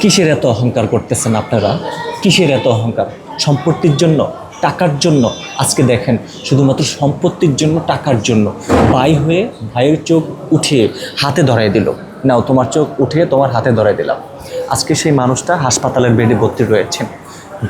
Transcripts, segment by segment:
কিসের এত অহংকার করতেছেন আপনারা? কিসের এত অহংকার? সম্পত্তির জন্য, টাকার জন্য? আজকে দেখেন, শুধুমাত্র সম্পত্তির জন্য, টাকার জন্য। ভাই হয়ে ভাইয়ের চোখ উঠিয়ে হাতে ধরাই দিল। নাও, তোমার চোখ উঠিয়ে তোমার হাতে ধরাই দিলাম। আজকে সেই মানুষটা হাসপাতালের বেডে ভর্তি রয়েছেন।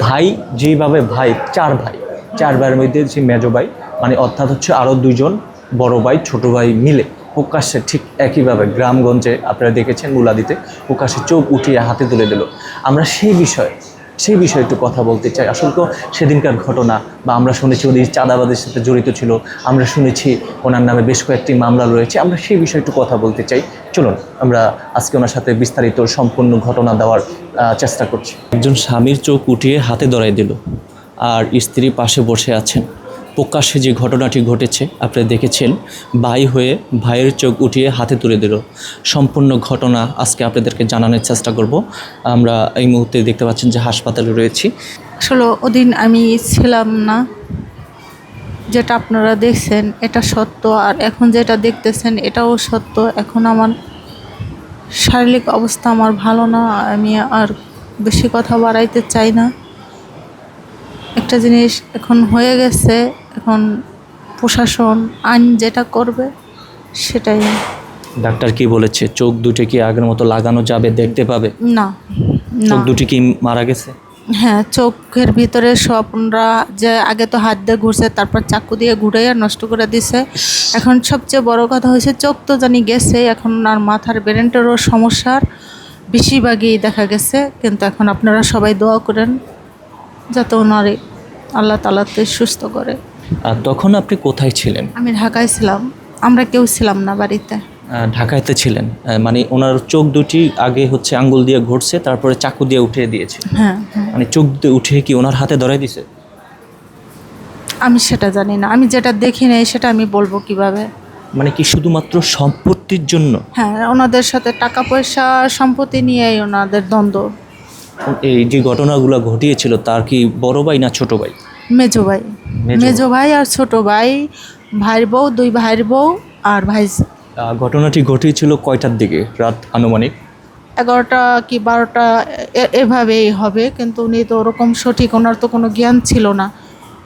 ভাই, যেইভাবে ভাই, চার ভাই, চার ভাইয়ের মধ্যে যে মেজো ভাই মানে অর্থাৎ হচ্ছে আরও দুজন বড় ভাই, ছোটো ভাই মিলে প্রকাশ্যে ঠিক একইভাবে গ্রামগঞ্জে আপনারা দেখেছেন মুলাদিতে প্রকাশ্যে চোখ উঠিয়ে হাতে তুলে দিল। আমরা সেই বিষয়ে সেই বিষয়ে একটু কথা বলতে চাই। আসলে তো সেদিনকার ঘটনা বা আমরা শুনেছি উনি চাঁদাবাদের সাথে জড়িত ছিল, আমরা শুনেছি ওনার নামে বেশ কয়েকটি মামলা রয়েছে। আমরা সেই বিষয়ে একটু কথা বলতে চাই। চলুন, আমরা আজকে ওনার সাথে বিস্তারিত সম্পূর্ণ ঘটনা দেওয়ার চেষ্টা করছি। একজন স্বামীর চোখ উঠিয়ে হাতে ধরাই দিল, আর স্ত্রী পাশে বসে আছেন। প্রকাশ্যে যে ঘটনাটি ঘটেছে আপনারা দেখেছেন, ভাই হয়ে ভাইয়ের চোখ উঠিয়ে হাতে তুলে দিল। সম্পূর্ণ ঘটনা আজকে আপনাদেরকে জানানোর চেষ্টা করব। আমরা এই মুহূর্তে দেখতে পাচ্ছেন যে হাসপাতালে রয়েছি। আসলে ওদিন আমি ছিলাম না। যেটা আপনারা দেখছেন, এটা সত্য। আর এখন যেটা দেখতেছেন, এটাও সত্য। এখন আমার শারীরিক অবস্থা আমার ভালো না। আমি আর বেশি কথা বাড়াইতে চাই না। একটা জিনিস এখন হয়ে গেছে এখন প্রশাসন আইন যেটা করবে সেটাই। ডাক্তার কি বলেছে? চোখ দুটি কি আগের মতো লাগানো যাবে দেখতে পাবে? না না। চোখ দুটি কি মারা গেছে? হ্যাঁ চোখের ভিতরে স্বপ্নরা যে আগে তো হাত দিয়ে ঘুরছে তারপর চাকু দিয়ে ঘুরাইয়া নষ্ট করে দিছে। এখন সবচেয়ে বড় কথা হয়েছে চোখ তো জানি গেছে এখন আর মাথার ব্রেনটারও সমস্যার বেশিরভাগই দেখা গেছে কিন্তু এখন আপনারা সবাই দোয়া করেন। যাতে ওনারে আল্লাহ তালাতে সুস্থ করে। আর তখন আপনি কোথায় ছিলেন? আমি ঢাকায় ছিলাম। আমরা কেউ ছিলাম না বাড়িতে। আহ, ঢাকাইতে ছিলেন। মানে ওনার চোখ দুটি আগে হচ্ছে আঙ্গুল দিয়ে ঘুরছে তারপরে চাকু দিয়ে উঠিয়ে দিয়েছে। হ্যাঁ হ্যাঁ। মানে চোখ দিয়ে উঠিয়ে কি ওনার হাতে ধরাই দিছে? আমি সেটা জানি না। আমি যেটা দেখি নাই সেটা আমি বলব কীভাবে। মানে কি শুধুমাত্র সম্পত্তির জন্য? হ্যাঁ ওনাদের সাথে টাকা পয়সা সম্পত্তি নিয়েই ওনাদের দ্বন্দ্ব। এই যে ঘটনাগুলো ঘটিয়েছিল তার কি বড় ভাই না ছোট ভাই? মেজো ভাই। মেজো। ভাই আর ছোট ভাই ভাইয়ের বউ দুই ভাইয়ের বউ আর ভাই ঘটনাটি ঘটিয়েছিল কয়টার দিকে? রাত আনুমানিক? এগারোটা কি বারোটা এভাবেই হবে কিন্তু উনি তো ওরকম সঠিক ওনার তো কোনো জ্ঞান ছিল না।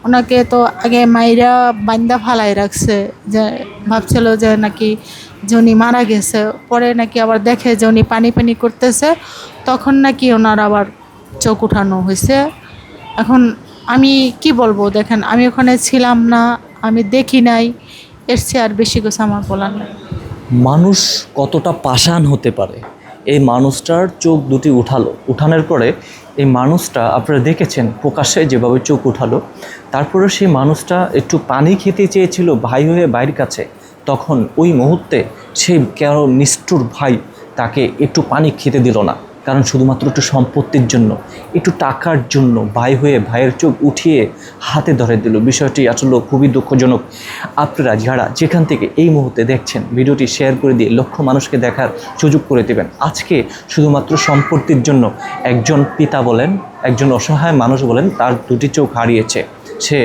ওনাকে তো আগে মাইরা বান্দা ফালাই রাখছে যে ভাবছিল যে নাকি উনি মারা গেছে। পরে নাকি আবার দেখে যে উনি পানি পানি করতেছে। তখন নাকি ওনার আবার চোখ উঠানো হয়েছে। এখন আমি কি বলব দেখেন, আমি ওখানে ছিলাম না, আমি দেখি নাই। এর আর বেশি কিছু আমার বলার নেই। মানুষ কতটা পাষাণ হতে পারে? এই মানুষটার চোখ দুটি উঠালো। উঠানোর পরে এই মানুষটা, আপনারা দেখেছেন প্রকাশ্যে যেভাবে চোখ উঠালো। তারপরে সেই মানুষটা একটু পানি খেতে চেয়েছিল, ভাই হয়ে ভাইয়ের কাছে। তখন ওই মুহূর্তে সেই কেন নিষ্ঠুর ভাই তাকে একটু পানি খেতে দিল না। কারণ শুধুমাত্র একটু সম্পত্তির জন্য, একটু টাকার জন্য ভাই হয়ে ভাইয়ের চোখ উঠিয়ে হাতে ধরে দিল। বিষয়টি আসলে খুবই দুঃখজনক। আপনারা যারা যেখান থেকে এই মুহূর্তে দেখছেন, ভিডিওটি শেয়ার করে দিয়ে লক্ষ মানুষকে দেখার সুযোগ করে দেবেন। আজকে শুধুমাত্র সম্পত্তির জন্য একজন পিতা বলেন, একজন অসহায় মানুষ বলেন, তার দুটি চোখ হারিয়েছে। সে